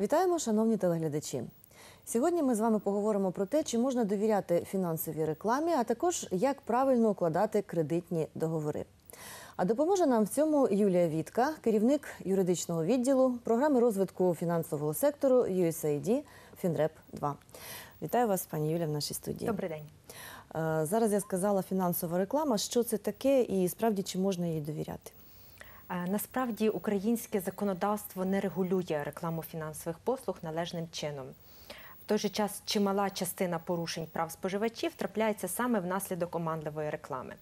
Вітаємо, шановні телеглядачі. Сьогодні ми з вами поговоримо про те, чи можна довіряти фінансовій рекламі, а також як правильно укладати кредитні договори. А допоможе нам в цьому Юлія Вітка, керівник юридичного відділу програми розвитку фінансового сектору USAID FinRep 2. Вітаю вас, пані Юля, в нашій студії. Добрий день. Е, Зараз я сказала фінансова реклама. Що це таке, і справді чи можна їй довіряти? Е, Насправді українське законодавство не регулює рекламу фінансових послуг належним чином. В той же час чимала частина порушень прав споживачів трапляється саме внаслідок оманливої реклами.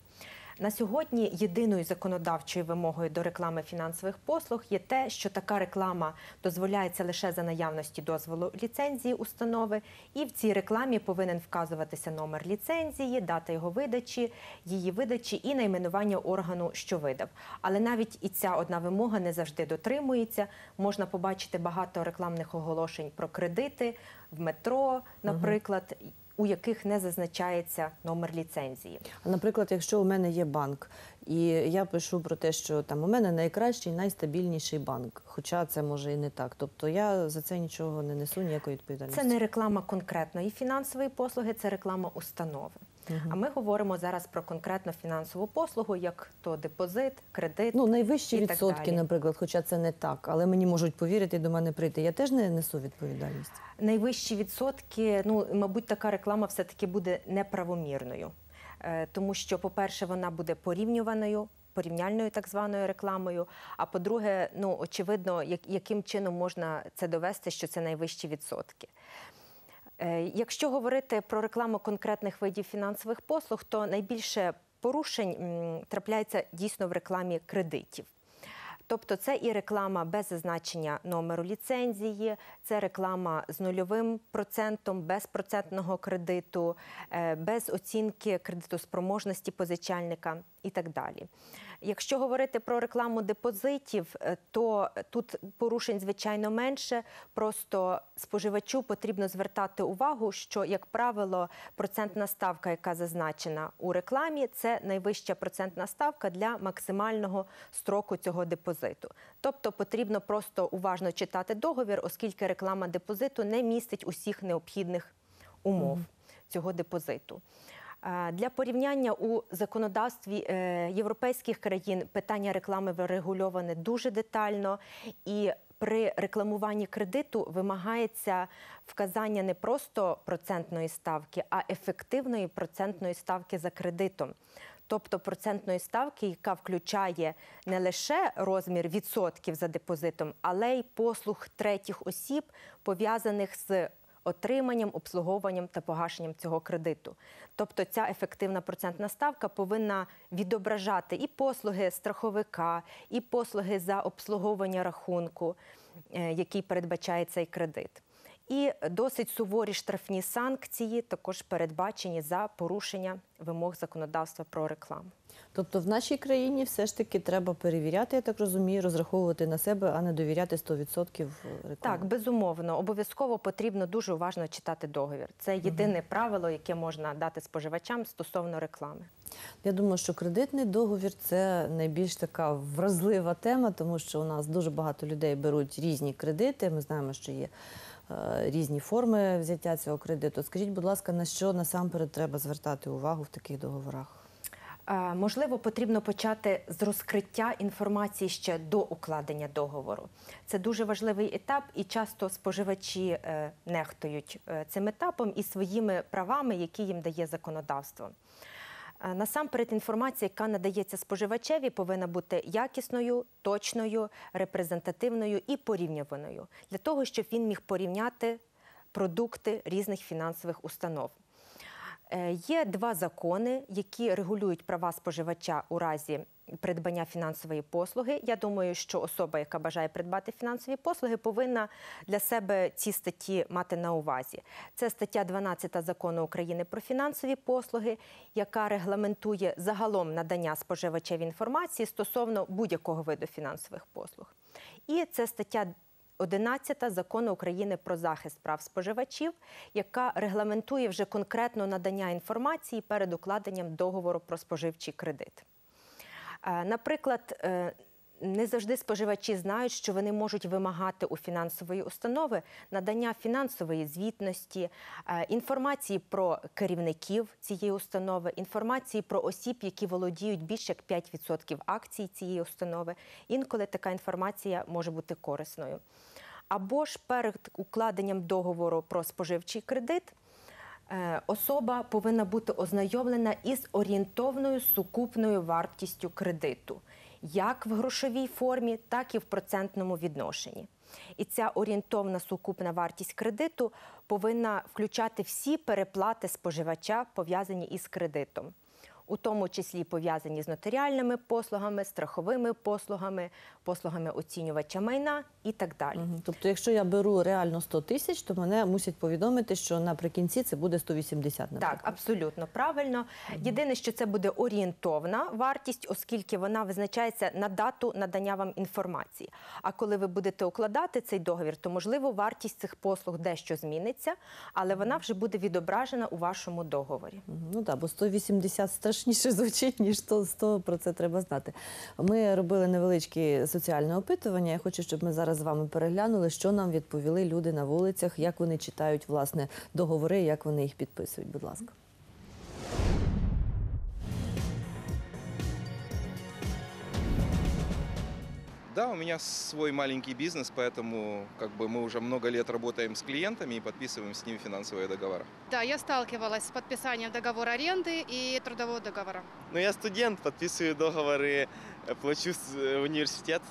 На сьогодні єдиною законодавчою вимогою до реклами фінансових послуг є те, що така реклама дозволяється лише за наявності дозволу ліцензії установи, і в цій рекламі повинен вказуватися номер ліцензії, дата його видачі, її видачі і найменування органу, що видав. Але навіть і ця одна вимога не завжди дотримується. Можна побачити багато рекламних оголошень про кредити в метро, наприклад. У яких не зазначається номер ліцензії, Наприклад, якщо у мене є банк, і я пишу про те, що там у мене найкращий, найстабільніший банк, хоча це може і не так. Тобто я за це нічого не несу, ніякої відповідальності. Це не реклама конкретної фінансової послуги, це реклама установи. А ми говоримо зараз про конкретну фінансову послугу, як то депозит, кредит. Ну, найвищі і так відсотки, далі. наприклад, хоча це не так, але мені можуть повірити і до мене прийти. Я теж не несу відповідальність. Найвищі відсотки, ну мабуть, така реклама все-таки буде неправомірною, Е, тому що, по-перше, вона буде порівнюваною. Порівняльною так званою рекламою. А по-друге, ну очевидно, як, яким чином можна це довести, що це найвищі відсотки. Е, Якщо говорити про рекламу конкретних видів фінансових послуг, то найбільше порушень трапляється дійсно в рекламі кредитів. Тобто це і реклама без зазначення номеру ліцензії, це реклама з нульовим процентом, без процентного кредиту, е, без оцінки кредитоспроможності позичальника і так далі. Якщо говорити про рекламу депозитів, е, то тут порушень звичайно менше. Просто споживачу потрібно звертати увагу, що, як правило, процентна ставка, яка зазначена у рекламі, це найвища процентна ставка для максимального строку цього депозиту. Тобто потрібно просто уважно читати договір, оскільки реклама депозиту не містить усіх необхідних умов цього депозиту. Для порівняння у законодавстві е, європейських країн питання реклами врегульоване дуже детально і. При рекламуванні кредиту вимагається вказання не просто процентної ставки, а ефективної процентної ставки за кредитом. Тобто процентної ставки, яка включає не лише розмір відсотків за депозитом, але й послуг третіх осіб, пов'язаних з отриманням, обслуговуванням та погашенням цього кредиту. Тобто ця ефективна процентна ставка повинна відображати і послуги страховика, і послуги за обслуговування рахунку, е, який передбачає цей кредит. І досить суворі штрафні санкції також передбачені за порушення вимог законодавства про рекламу. Тобто в нашій країні все ж таки треба перевіряти, я так розумію, розраховувати на себе, а не довіряти 100% рекламі. Так, безумовно, обов'язково потрібно дуже уважно читати договір. Це єдине правило, яке можна дати споживачам стосовно реклами. Я думаю, що кредитний договір це найбільш така вразлива тема, тому що у нас дуже багато людей беруть різні кредити. Ми знаємо, що є різні форми взяття цього кредиту. Скажіть, будь ласка, на що насамперед треба звертати увагу в таких договорах? Е, Можливо, потрібно почати з розкриття інформації ще до укладення договору. Це дуже важливий етап, і часто споживачі е, нехтують е, цим етапом і своїми правами, які їм дає законодавство. Е, Насамперед, інформація, яка надається споживачеві, повинна бути якісною, точною, репрезентативною і порівнюваною для того, щоб він міг порівняти продукти різних фінансових установ. Е, Є два закони, які регулюють права споживача у разі придбання фінансової послуги. Я думаю, що особа, яка бажає придбати фінансові послуги, повинна для себе ці статті мати на увазі. Це стаття 12 закону України про фінансові послуги, яка регламентує загалом надання споживачеві інформації стосовно будь-якого виду фінансових послуг. І це стаття 11 закону України про захист прав споживачів, яка регламентує вже конкретно надання інформації перед укладенням договору про споживчий кредит. Е, Наприклад, е, не завжди споживачі знають, що вони можуть вимагати у фінансової установи надання фінансової звітності, е, інформації про керівників цієї установи, інформації про осіб, які володіють більше як 5% акцій цієї установи. Інколи така інформація може бути корисною. Або ж перед укладенням договору про споживчий кредит особа повинна бути ознайомлена із орієнтовною сукупною вартістю кредиту, як в грошовій формі, так і в процентному відношенні. І ця орієнтовна сукупна вартість кредиту повинна включати всі переплати споживача, пов'язані із кредитом, у тому числі пов'язані з нотаріальними послугами, страховими послугами, послугами оцінювача майна і так далі. Мгм. Тобто, якщо я беру реально 100 тисяч, то мене мусять повідомити, що наприкінці це буде 180, наприклад. Так, абсолютно правильно. Єдине, що це буде орієнтовна вартість, оскільки вона визначається на дату надання вам інформації. А коли ви будете укладати цей договір, то можливо вартість цих послуг дещо зміниться, але вона вже буде відображена у вашому договорі. Ну так, бо 180 страшніше звучить, ніж то, то про це треба знати. Ми робили невеличкі соціальне опитування. Я хочу, щоб ми зараз з вами переглянули, що нам відповіли люди на вулицях, як вони читають власне договори, як вони їх підписують. Будь ласка. Да, у меня свой маленький бизнес, поэтому как бы мы уже много лет работаем с клиентами и подписываем с ними финансовые договора. Да, я сталкивалась с подписанием договора аренды и трудового договора. Ну, я студент, подписываю договоры, э, плачу с- в университет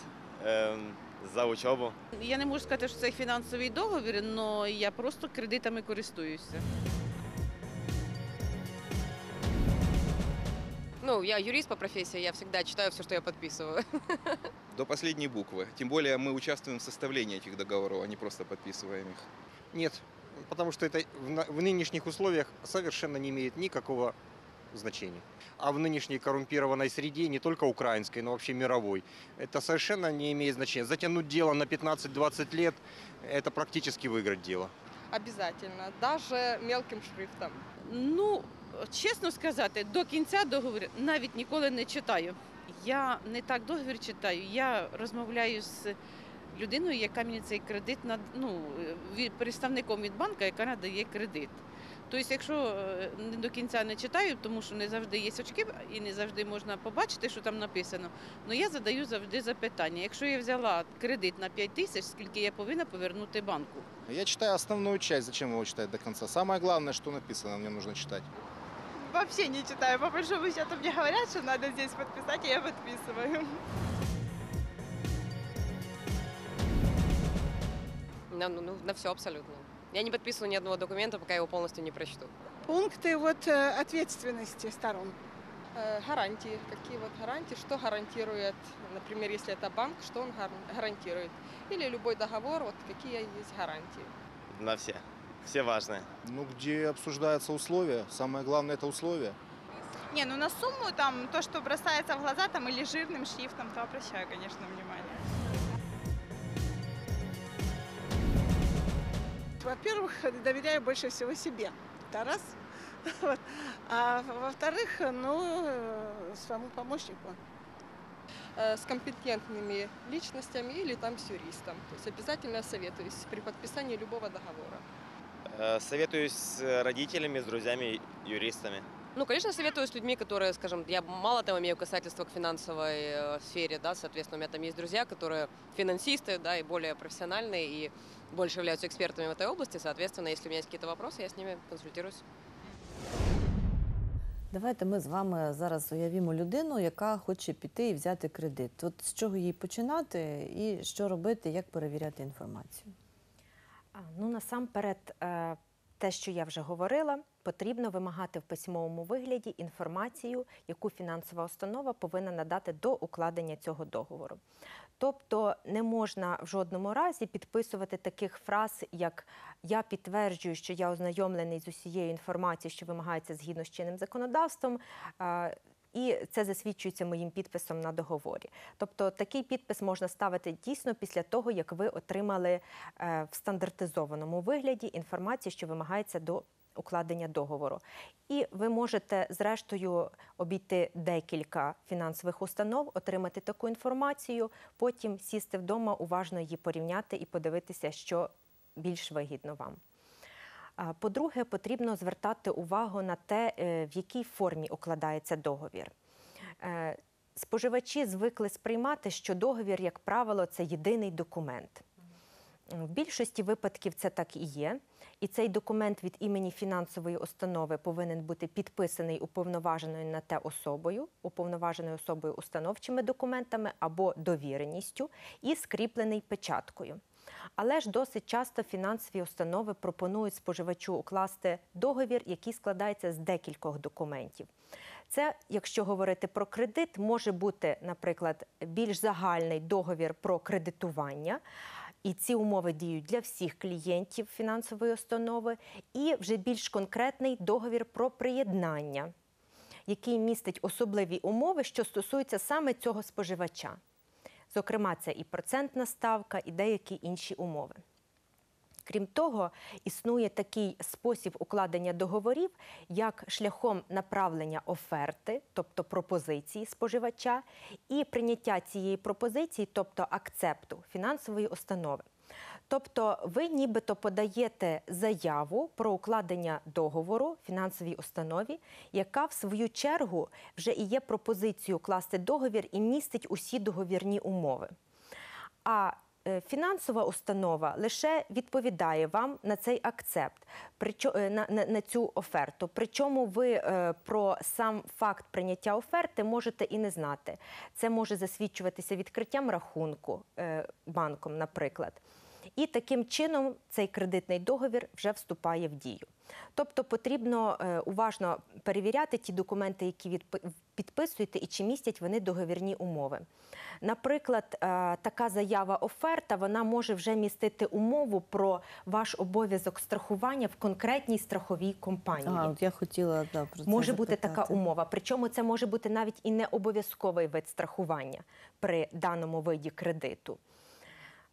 эм, за учебу. Я не можу сказати, що це фінансовий договір, але я просто кредитами користуюся. Ну, я юрист по профессии, я всегда читаю все, что я подписываю. До последней буквы. Тем более мы участвуем в составлении этих договоров, а не просто подписываем их. Нет, потому что это в, нынешних условиях совершенно не имеет никакого значения. А в нынешней коррумпированной среде, не только украинской, но вообще мировой, это совершенно не имеет значения. Затянуть дело на 15-20 лет – это практически выиграть дело. Обязательно, даже мелким шрифтом. Ну, чесно сказати, до кінця договір навіть ніколи не читаю. Я не так договір читаю, я розмовляю з людиною, яка мені цей кредит над ну, представником від банка, яка надає кредит. Тобто, якщо е, не до кінця не читаю, тому що не завжди є очки і не завжди можна побачити, що там написано, ну я задаю завжди запитання. Якщо я взяла кредит на 5 тисяч, скільки я повинна повернути банку? Я читаю основную часть, зачем его читать до конца? Самое главное, что написано, мне нужно читать. Вообще не читаю. По большому счету мне говорят, что надо здесь подписать, и я подписываю. На, ну, ну, на все абсолютно. Я не подписываю ни одного документа, пока я его полностью не прочту. Пункты вот э, ответственности сторон. Э, гарантии. Какие вот гарантии? Что гарантирует, например, если это банк, что он гар- гарантирует? Или любой договор, вот какие есть гарантии? На все. Все важные. Ну, где обсуждаются условия, самое главное это условия. Не, ну на сумму там, то, что бросается в глаза, там или жирным шрифтом, то обращаю, конечно, внимание. Во-первых, доверяю больше всего себе. Это раз. Вот. А во-вторых, ну, э, своему помощнику. Э, с компетентными личностями или там с юристом. То есть обязательно советуюсь при подписании любого договора. Э, Советуюсь с родителями, с друзьями, юристами. Ну, конечно, советую с людьми, которые, скажем, я мало того имею касательства к финансовой э, сфере, да, соответственно, у меня там есть друзья, которые финансисты, да, и более профессиональные, и больше являются экспертами в этой области, соответственно, если у меня есть какие-то вопросы, я с ними консультируюсь. Давайте ми з вами зараз уявімо людину, яка хоче піти і взяти кредит. От з чого їй починати і що робити, як перевіряти інформацію. А, Ну, насамперед, е, те, що я вже говорила, потрібно вимагати в письмовому вигляді інформацію, яку фінансова установа повинна надати до укладення цього договору. Тобто не можна в жодному разі підписувати таких фраз, як я підтверджую, що я ознайомлений з усією інформацією, що вимагається згідно з чинним законодавством. І це засвідчується моїм підписом на договорі. Тобто такий підпис можна ставити дійсно після того, як ви отримали е, в стандартизованому вигляді інформацію, що вимагається до укладення договору. І ви можете, зрештою, обійти декілька фінансових установ, отримати таку інформацію, потім сісти вдома, уважно її порівняти і подивитися, що більш вигідно вам. По-друге, потрібно звертати увагу на те, е, в якій формі укладається договір. Е, Споживачі звикли сприймати, що договір, як правило, це єдиний документ. В більшості випадків це так і є. І цей документ від імені фінансової установи повинен бути підписаний уповноваженою на те особою, уповноваженою особою установчими документами або довіреністю і скріплений печаткою. Але ж досить часто фінансові установи пропонують споживачу укласти договір, який складається з декількох документів. Це, якщо говорити про кредит, може бути, наприклад, більш загальний договір про кредитування. І ці умови діють для всіх клієнтів фінансової установи, і вже більш конкретний договір про приєднання, який містить особливі умови, що стосуються саме цього споживача. Зокрема, це і процентна ставка, і деякі інші умови. Крім того, існує такий спосіб укладення договорів, як шляхом направлення оферти, тобто пропозиції споживача, і прийняття цієї пропозиції, тобто акцепту фінансової установи. Тобто ви нібито подаєте заяву про укладення договору фінансовій установі, яка в свою чергу вже і є пропозицією укласти договір і містить усі договірні умови. А е, фінансова установа лише відповідає вам на цей акцепт, е, на, на, цю оферту. Причому ви е, про сам факт прийняття оферти можете і не знати. Це може засвідчуватися відкриттям рахунку банком, наприклад. І таким чином цей кредитний договір вже вступає в дію. Тобто потрібно е, уважно перевіряти ті документи, які підписуєте, і чи містять вони договірні умови. Наприклад, е, така заява оферта вона може вже містити умову про ваш обов'язок страхування в конкретній страховій компанії. А, от я хотіла да, про це Може бути така умова. Причому це може бути навіть і не обов'язковий вид страхування при даному виді кредиту.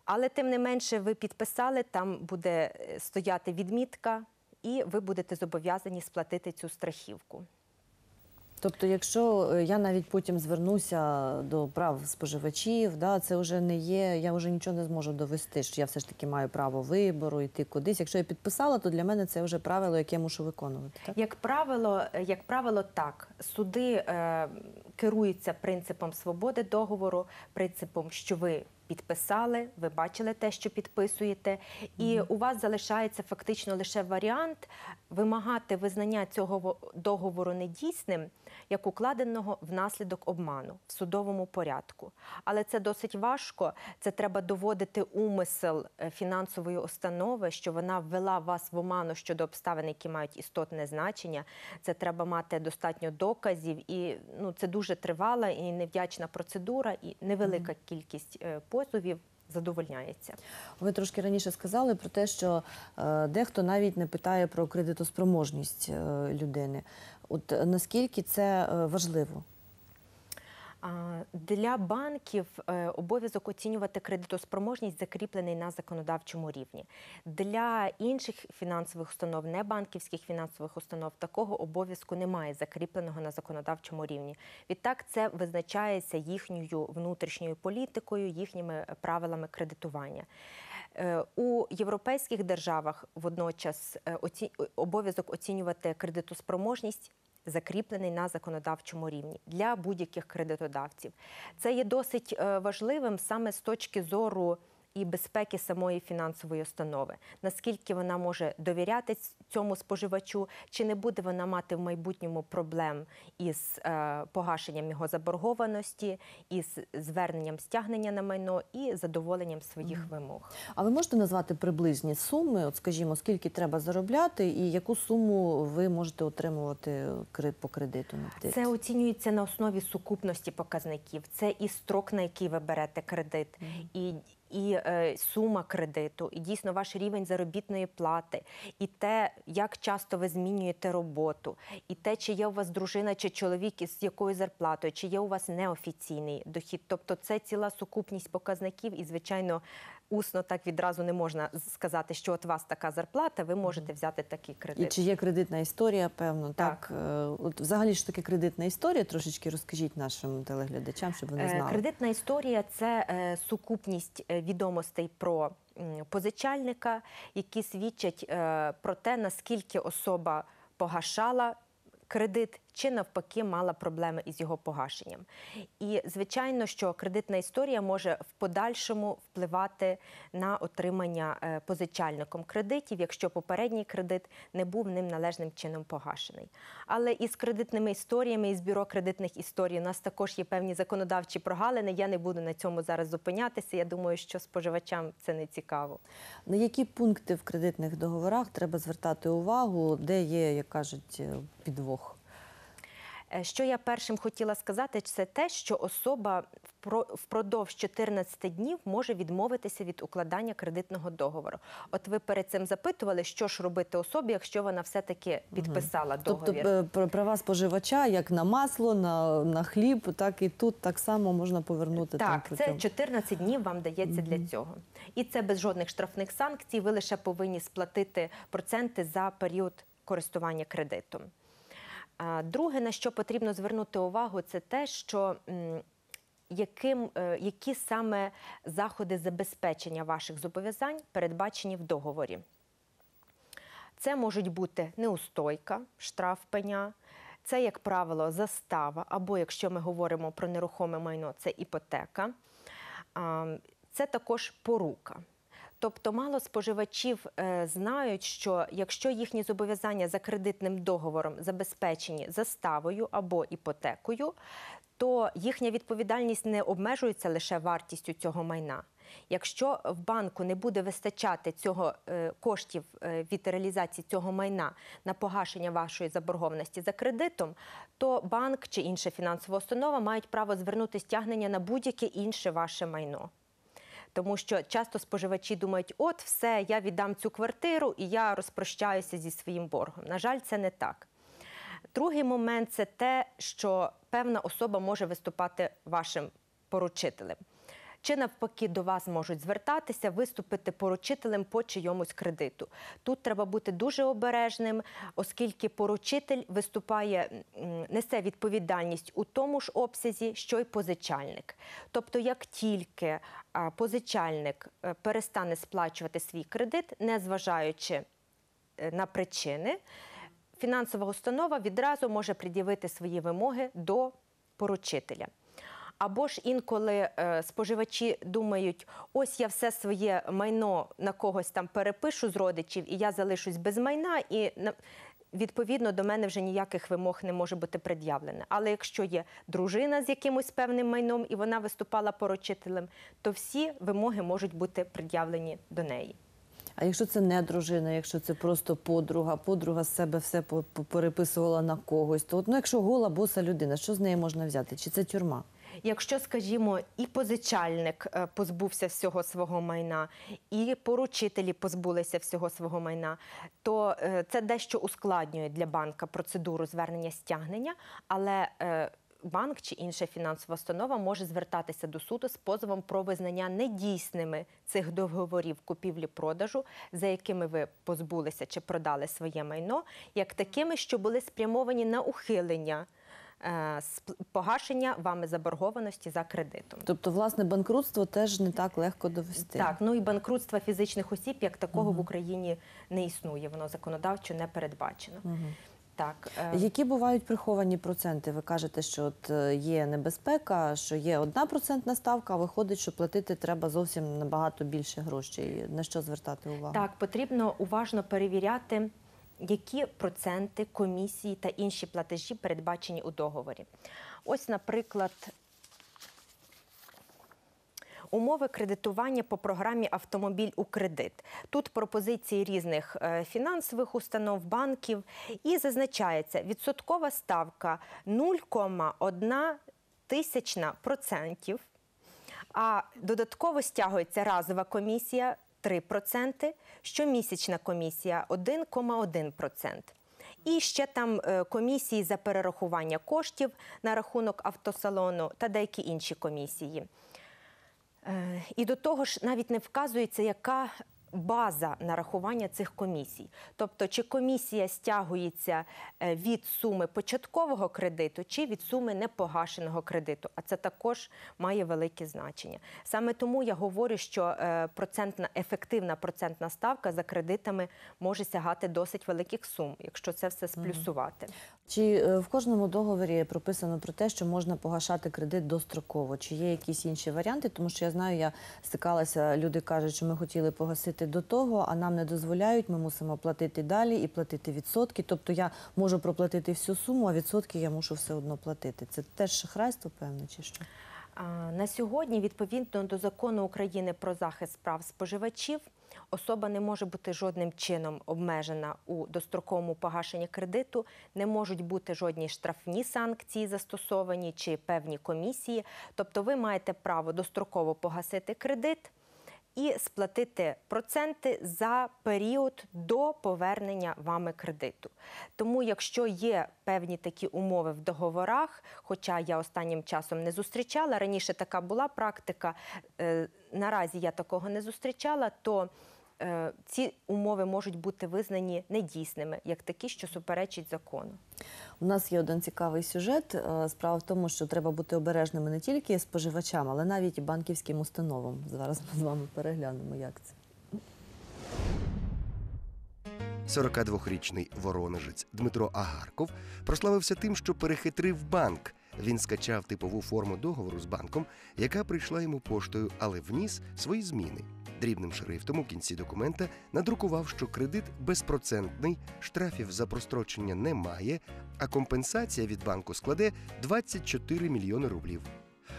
Але тим не менше, ви підписали, там буде е, стояти відмітка, і ви будете зобов'язані сплатити цю страхівку. Тобто, якщо е, я навіть потім звернуся до прав споживачів, да, це вже не є, я вже нічого не зможу довести, що я все ж таки маю право вибору, йти кудись. Якщо я підписала, то для мене це вже правило, яке я мушу виконувати. Так? Як правило, е, як правило, так суди е, керуються принципом свободи договору, принципом, що ви підписали, ви бачили те, що підписуєте, і у вас залишається фактично лише варіант вимагати визнання цього договору недійсним, як укладеного внаслідок обману в судовому порядку. Але це досить важко. Це треба доводити умисел е, фінансової установи, що вона ввела вас в оману щодо обставин, які мають істотне значення. Це треба мати достатньо доказів, і ну це дуже тривала і невдячна процедура, і невелика кількість е, позовів задовольняється. Ви трошки раніше сказали про те, що е, дехто навіть не питає про кредитоспроможність е, людини. От е, наскільки це важливо? Для банків е, обов'язок оцінювати кредитоспроможність закріплений на законодавчому рівні. Для інших фінансових установ, не банківських фінансових установ, такого обов'язку немає закріпленого на законодавчому рівні. Відтак, це визначається їхньою внутрішньою політикою, їхніми правилами кредитування. Е, У європейських державах водночас е, обов'язок оцінювати кредитоспроможність закріплений на законодавчому рівні для будь-яких кредитодавців. Це є досить е, важливим саме з точки зору і безпеки самої фінансової установи, наскільки вона може довіряти цьому споживачу, чи не буде вона мати в майбутньому проблем із е, погашенням його заборгованості, із зверненням стягнення на майно і задоволенням своїх вимог. А ви можете назвати приблизні суми? От, скажімо, скільки треба заробляти, і яку суму ви можете отримувати кре- по кредиту? на Це оцінюється на основі сукупності показників. Це і строк, на який ви берете кредит, і, і е, сума кредиту, і дійсно ваш рівень заробітної плати, і те, як часто ви змінюєте роботу, і те, чи є у вас дружина чи чоловік із якою зарплатою, чи є у вас неофіційний дохід. Тобто це ціла сукупність показників, і звичайно усно так відразу не можна сказати, що от вас така зарплата, ви можете взяти такий І чи є кредитна історія, певно, так? Так. Е, От взагалі ж таки кредитна історія, трошечки розкажіть нашим телеглядачам, щоб вони Е, знали. Кредитна історія це е, сукупність відомостей про позичальника, які свідчать про те, наскільки особа погашала кредит чи навпаки мала проблеми із його погашенням. І звичайно, що кредитна історія може в подальшому впливати на отримання е, позичальником кредитів, якщо попередній кредит не був ним належним чином погашений. Але із кредитними історіями, із бюро кредитних історій у нас також є певні законодавчі прогалини. Я не буду на цьому зараз зупинятися. Я думаю, що споживачам це не цікаво. На які пункти в кредитних договорах треба звертати увагу, де є, як кажуть, е, підвох? Е, Що я першим хотіла сказати, це те, що особа впро- впродовж 14 днів може відмовитися від укладання кредитного договору. От ви перед цим запитували, що ж робити особі, якщо вона все-таки підписала Тобто договір. пр- права споживача, як на масло, на, на хліб, так і тут так само можна повернути. там, Так, це протягом- 14 днів вам дається для цього. І це без жодних штрафних санкцій. Ви лише повинні сплатити проценти за період користування кредитом. Друге, на що потрібно звернути увагу, це те, що яким, е, які саме заходи забезпечення ваших зобов'язань передбачені в договорі. Це можуть бути неустойка, штраф пеня, це, як правило, застава, або якщо ми говоримо про нерухоме майно, це іпотека. Це також порука. Тобто мало споживачів е, знають, що якщо їхні зобов'язання за кредитним договором забезпечені заставою або іпотекою, то їхня відповідальність не обмежується лише вартістю цього майна. Якщо в банку не буде вистачати цього е, коштів е, від реалізації цього майна на погашення вашої заборгованості за кредитом, то банк чи інша фінансова установа мають право звернути стягнення на будь-яке інше ваше майно. Тому що часто споживачі думають, от все, я віддам цю квартиру і я розпрощаюся зі своїм боргом. На жаль, це не так. Другий момент це те, що певна особа може виступати вашим поручителем. Чи навпаки до вас можуть звертатися, виступити поручителем по чийомусь кредиту. Тут треба бути дуже обережним, оскільки поручитель виступає, несе відповідальність у тому ж обсязі, що й позичальник. Тобто, як тільки позичальник е, перестане сплачувати свій кредит, незважаючи е, на причини, фінансова установа відразу може пред'явити свої вимоги до поручителя. Або ж інколи е, споживачі думають, ось я все своє майно на когось там перепишу з родичів, і я залишусь без майна, і відповідно до мене вже ніяких вимог не може бути пред'явлено. Але якщо є дружина з якимось певним майном і вона виступала поручителем, то всі вимоги можуть бути пред'явлені до неї. А якщо це не дружина, якщо це просто подруга, подруга з себе все переписувала на когось, то ну, якщо гола боса людина, що з неї можна взяти? Чи це тюрма? Якщо, скажімо, і позичальник е, позбувся всього свого майна, і поручителі позбулися всього свого майна, то е, це дещо ускладнює для банка процедуру звернення стягнення, але е, банк чи інша фінансова установа може звертатися до суду з позовом про визнання недійсними цих договорів купівлі-продажу, за якими ви позбулися чи продали своє майно, як такими, що були спрямовані на ухилення. Е, Погашення вами заборгованості за кредитом. Тобто, власне, банкрутство теж не так легко довести. Так, ну і банкрутства фізичних осіб як такого в Україні не існує. Воно законодавчо не передбачено. Мгм. Так, е, Які бувають приховані проценти? Ви кажете, що от е, є небезпека, що є одна процентна ставка, а виходить, що платити треба зовсім набагато більше грошей. На що звертати увагу? так потрібно уважно перевіряти, які проценти комісії та інші платежі передбачені у договорі. Ось, наприклад. Умови кредитування по програмі Автомобіль у кредит. Тут пропозиції різних е, фінансових установ, банків, і зазначається відсоткова ставка 0,1 тисячна процентів. А додатково стягується разова комісія 3%, щомісячна комісія 1,1%. І ще там е, комісії за перерахування коштів на рахунок автосалону та деякі інші комісії. Е, І до того ж, навіть не вказується, яка база нарахування цих комісій. Тобто, чи комісія стягується е, від суми початкового кредиту, чи від суми непогашеного кредиту. А це також має велике значення. Саме тому я говорю, що е, процентна ефективна процентна ставка за кредитами може сягати досить великих сум, якщо це все сплюсувати. Чи е, в кожному договорі прописано про те, що можна погашати кредит достроково? Чи є якісь інші варіанти? Тому що я знаю, я стикалася, люди кажуть, що ми хотіли погасити до того, а нам не дозволяють. Ми мусимо платити далі і платити відсотки. Тобто я можу проплатити всю суму, а відсотки я мушу все одно платити. Це теж шахрайство, певно, чи що? На сьогодні, відповідно до закону України про захист прав споживачів, особа не може бути жодним чином обмежена у достроковому погашенні кредиту, не можуть бути жодні штрафні санкції застосовані чи певні комісії. Тобто, ви маєте право достроково погасити кредит. І сплатити проценти за період до повернення вами кредиту. Тому, якщо є певні такі умови в договорах, хоча я останнім часом не зустрічала, раніше така була практика, е, наразі я такого не зустрічала, то ці умови можуть бути визнані недійсними, як такі, що суперечать закону. У нас є один цікавий сюжет. Е, Справа в тому, що треба бути обережними не тільки споживачам, але навіть і банківським установам. Зараз ми з вами переглянемо, як це. 42-річний воронежець Дмитро Агарков прославився тим, що перехитрив банк. Він скачав типову форму договору з банком, яка прийшла йому поштою, але вніс свої зміни. Дрібним шрифтом у кінці документа надрукував, що кредит безпроцентний, штрафів за прострочення немає, а компенсація від банку складе 24 мільйони рублів.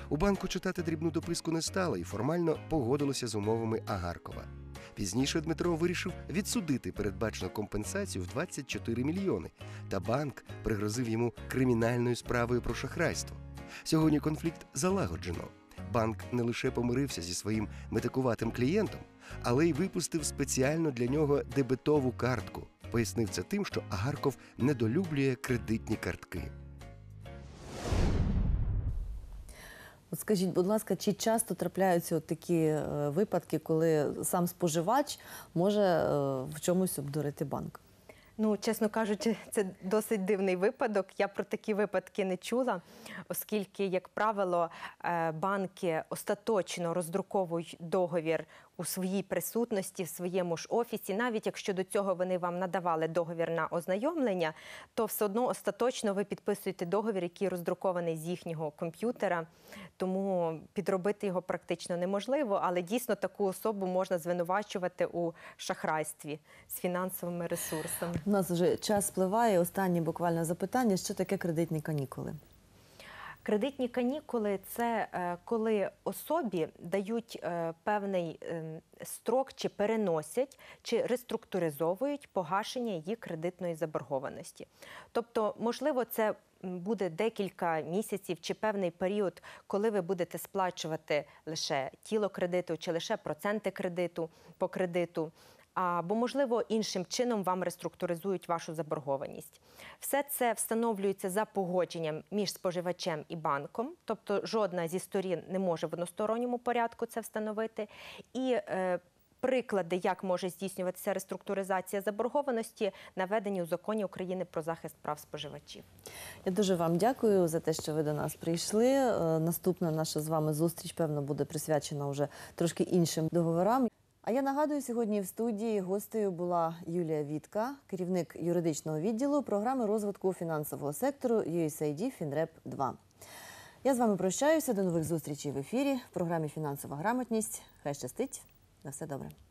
У банку читати дрібну дописку не стало і формально погодилося з умовами Агаркова. Пізніше Дмитро вирішив відсудити передбачену компенсацію в 24 мільйони, та банк пригрозив йому кримінальною справою про шахрайство. Сьогодні конфлікт залагоджено. Банк не лише помирився зі своїм метикуватим клієнтом, але й випустив спеціально для нього дебетову картку. Пояснив це тим, що Агарков недолюблює кредитні картки. От скажіть, будь ласка, чи часто трапляються от такі е, випадки, коли сам споживач може е, в чомусь обдурити банк? Ну, чесно кажучи, це досить дивний випадок. Я про такі випадки не чула, оскільки, як правило, е, банки остаточно роздруковують договір у своїй присутності, в своєму ж офісі. Навіть якщо до цього вони вам надавали договір на ознайомлення, то все одно остаточно ви підписуєте договір, який роздрукований з їхнього комп'ютера. Тому підробити його практично неможливо, але дійсно таку особу можна звинувачувати у шахрайстві з фінансовими ресурсами. У нас вже час спливає. Останнє буквально запитання: що таке кредитні канікули? Кредитні канікули це е, коли особі дають е, певний е, строк, чи переносять, чи реструктуризовують погашення її кредитної заборгованості. Тобто, можливо, це буде декілька місяців чи певний період, коли ви будете сплачувати лише тіло кредиту чи лише проценти кредиту по кредиту. Або, можливо, іншим чином вам реструктуризують вашу заборгованість. Все це встановлюється за погодженням між споживачем і банком, тобто жодна зі сторін не може в односторонньому порядку це встановити. І е, приклади, як може здійснюватися реструктуризація заборгованості, наведені у законі України про захист прав споживачів. Я дуже вам дякую за те, що ви до нас прийшли. Е, Наступна наша з вами зустріч, певно, буде присвячена вже трошки іншим договорам. А я нагадую, сьогодні в студії гостею була Юлія Вітка, керівник юридичного відділу програми розвитку фінансового сектору USAID FinRep 2. Я з вами прощаюся. До нових зустрічей в ефірі в програмі Фінансова грамотність. Хай щастить. На все добре.